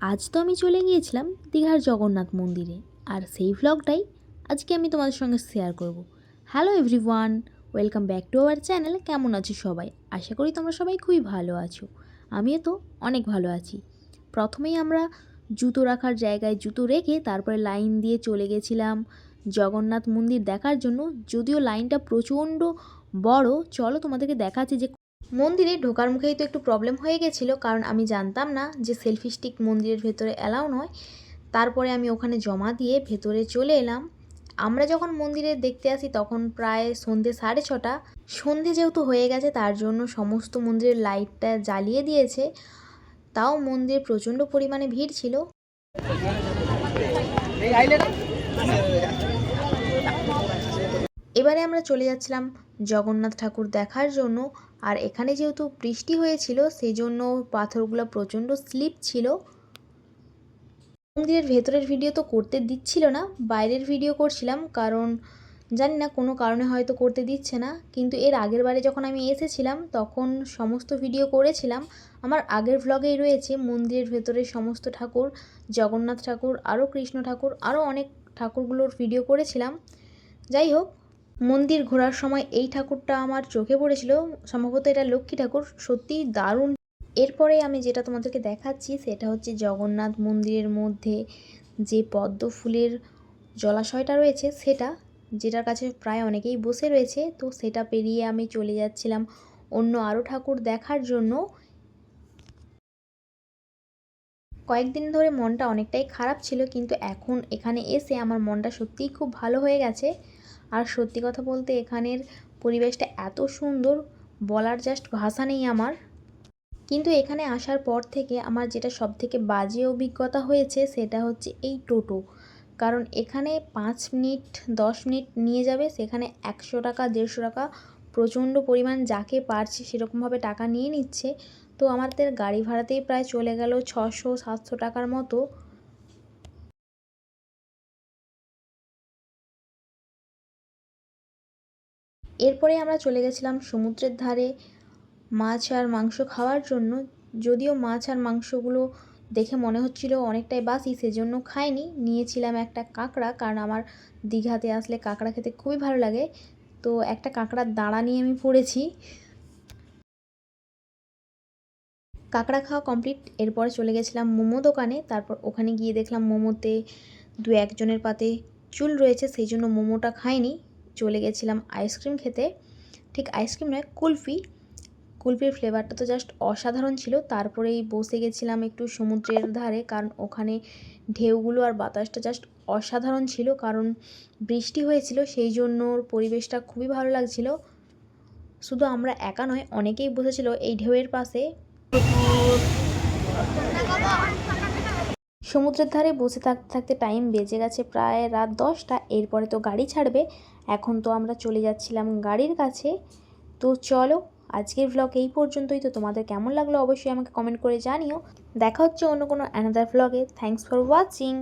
আজ তো আমি চলে গিয়েছিলাম দীঘার জগন্নাথ মন্দিরে। আর সেই ভ্লগটাই আজকে আমি তোমাদের সঙ্গে শেয়ার করব। Hello everyone welcome back to our channel কেমন আছো সবাই? আশা করি তোমরা সবাই খুবই ভালো আছো। আমিও তো অনেক ভালো আছি। প্রথমেই আমরা জুতো রাখার জায়গায় জুতো রেখে তারপরে লাইন দিয়ে চলে গেছিলাম জগন্নাথ মন্দির দেখার জন্য। যদিও লাইনটা প্রচণ্ড বড়, চলো তোমাদেরকে দেখাচ্ছি যে মন্দিরে ঢোকার মুখেই তো একটু প্রবলেম হয়ে গেছিল, কারণ আমি জানতাম না যে সেলফি স্টিক মন্দিরের ভেতরে অ্যালাউ নয়। তারপরে আমি ওখানে জমা দিয়ে ভেতরে চলে এলাম। আমরা যখন মন্দিরে দেখতে আসি তখন প্রায় সন্ধে সাড়ে ছটা। সন্ধে যেহেতু হয়ে গেছে, তার জন্য সমস্ত মন্দিরের লাইটটা জ্বালিয়ে দিয়েছে। তাও মন্দিরে প্রচণ্ড পরিমাণে ভিড় ছিল। এবারে আমরা চলে যাচ্ছিলাম জগন্নাথ ঠাকুর দেখার জন্য। আর এখানে যেহেতু বৃষ্টি হয়েছিল সেই জন্য পাথরগুলো প্রচণ্ড স্লিপ ছিল। মন্দিরের ভেতরের ভিডিও তো করতে দিচ্ছিল না, বাইরের ভিডিও করছিলাম, কারণ জানি না, কোনো কারণে হয়তো করতে দিচ্ছে না। কিন্তু এর আগের বারে যখন আমি এসেছিলাম, তখন সমস্ত ভিডিও করেছিলাম। আমার আগের ভ্লগেই রয়েছে, মন্দিরের ভেতরে সমস্ত ঠাকুর, জগন্নাথ ঠাকুর, আরও কৃষ্ণ ঠাকুর, আরও অনেক ঠাকুরগুলোর ভিডিও করেছিলাম। যাই হোক মন্দির ঘোরার সময় এই ঠাকুরটা আমার চোখে পড়েছিল। সম্ভবত এটা লক্ষ্মী ঠাকুর। সত্যিই দারুণ। এরপরে আমি যেটা তোমাদেরকে দেখাচ্ছি, সেটা হচ্ছে জগন্নাথ মন্দিরের মধ্যে যে পদ্ম ফুলের জলাশয়টা রয়েছে, সেটা যেটার কাছে প্রায় অনেকেই বসে রয়েছে, তো সেটা পেরিয়ে আমি চলে যাচ্ছিলাম অন্য আরও ঠাকুর দেখার জন্য। কয়েকদিন ধরে মনটা অনেকটাই খারাপ ছিল, কিন্তু এখন এখানে এসে আমার মনটা সত্যিই খুব ভালো হয়ে গেছে। আর সত্যি কথা বলতে এখানের পরিবেশটা এত সুন্দর, বলার জাস্ট ভাষা নেই আমার। কিন্তু এখানে আসার পর থেকে আমার যেটা সব থেকে বাজে অভিজ্ঞতা হয়েছে সেটা হচ্ছে এই টোটো। কারণ এখানে পাঁচ মিনিট, দশ মিনিট নিয়ে যাবে, সেখানে একশো টাকা, দেড়শো টাকা প্রচণ্ড পরিমাণ যাকে পারছে সেরকমভাবে টাকা নিয়ে নিচ্ছে। তো আমাদের গাড়ি ভাড়াতেই প্রায় চলে গেল ছশো, সাতশো টাকার মতো। এরপরে আমরা চলে গেছিলাম সমুদ্রের ধারে মাছ আর মাংস খাওয়ার জন্য। যদিও মাছ আর মাংসগুলো দেখে মনে হচ্ছিল অনেকটাই বাসি, সেজন্য খাইনি। নিয়েছিলাম একটা কাঁকড়া, কারণ আমার দীঘাতে আসলে কাঁকড়া খেতে খুবই ভালো লাগে। তো একটা কাঁকড়ার দাঁড়া নিয়ে আমি পড়েছি। কাঁকড়া খাওয়া কমপ্লিট। এরপরে চলে গেছিলাম মোমো দোকানে। তারপর ওখানে গিয়ে দেখলাম মোমোতে দু একজনের পাতে চুল রয়েছে, সেই জন্য মোমোটা খাইনি। চলে গেছিলাম আইসক্রিম খেতে। ঠিক আইসক্রিম নয়, কুলফি। কুলফির ফ্লেভারটা তো জাস্ট অসাধারণ ছিল। তারপরেই বসে গেছিলাম একটু সমুদ্রের ধারে, কারণ ওখানে ঢেউগুলো আর বাতাসটা জাস্ট অসাধারণ ছিল। কারণ বৃষ্টি হয়েছিল, সেই জন্য পরিবেশটা খুবই ভালো লাগছিল। শুধু আমরা একা নয়, অনেকেই বসেছিল এই ঢেউয়ের পাশে। সমুদ্রের ধারে বসে থাকতে থাকতে টাইম বেজে গেছে প্রায় রাত দশটা। এরপরে তো গাড়ি ছাড়বে। এখন তো আমরা চলে যাচ্ছিলাম গাড়ির কাছে। তো চলো, আজকের ভ্লগ এই পর্যন্তই। তো তোমাদের কেমন লাগল অবশ্যই আমাকে কমেন্ট করে জানিও। দেখা হচ্ছে অন্য কোনো অ্যানাদার ভ্লগে থ্যাংকস ফর ওয়াচিং